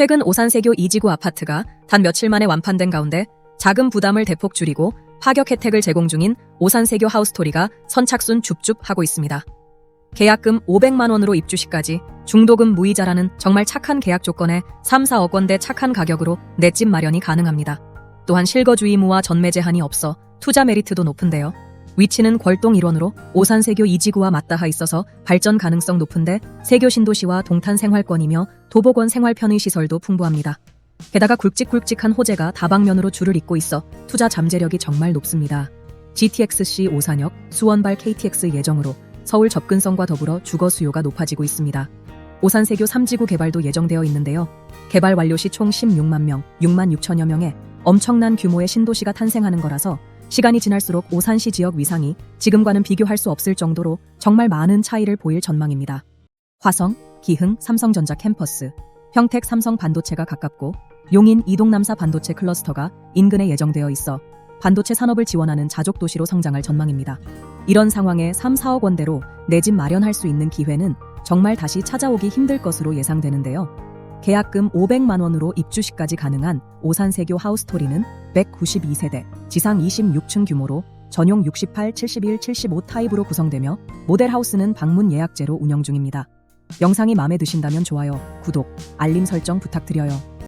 최근 오산세교 이지구 아파트가 단 며칠 만에 완판된 가운데 자금 부담을 대폭 줄이고 파격 혜택을 제공 중인 오산세교 하우스토리가 선착순 줍줍하고 있습니다. 계약금 500만 원으로 입주 시까지 중도금 무이자라는 정말 착한 계약 조건에 3, 4억 원대 착한 가격으로 내 집 마련이 가능합니다. 또한 실거주 의무와 전매 제한이 없어 투자 메리트도 높은데요. 위치는 걸동 일원으로 오산세교 이지구와 맞닿아 있어서 발전 가능성 높은데 세교 신도시와 동탄 생활권이며 도보권 생활 편의 시설도 풍부합니다. 게다가 굵직굵직한 호재가 다방면으로 줄을 잇고 있어 투자 잠재력이 정말 높습니다. GTX-C 오산역, 수원발 KTX 예정으로 서울 접근성과 더불어 주거 수요가 높아지고 있습니다. 오산세교 3지구 개발도 예정되어 있는데요. 개발 완료 시 총 16만 명, 6만 6천여 명의 엄청난 규모의 신도시가 탄생하는 거라서 시간이 지날수록 오산시 지역 위상이 지금과는 비교할 수 없을 정도로 정말 많은 차이를 보일 전망입니다. 화성, 기흥, 삼성전자 캠퍼스, 평택 삼성 반도체가 가깝고 용인 이동남사 반도체 클러스터가 인근에 예정되어 있어 반도체 산업을 지원하는 자족 도시로 성장할 전망입니다. 이런 상황에 3, 4억 원대로 내 집 마련할 수 있는 기회는 정말 다시 찾아오기 힘들 것으로 예상되는데요. 계약금 500만 원으로 입주 시까지 가능한 오산세교 하우스토리는 192세대, 지상 26층 규모로 전용 68, 71, 75 타입으로 구성되며 모델 하우스는 방문 예약제로 운영 중입니다. 영상이 마음에 드신다면 좋아요, 구독, 알림 설정 부탁드려요.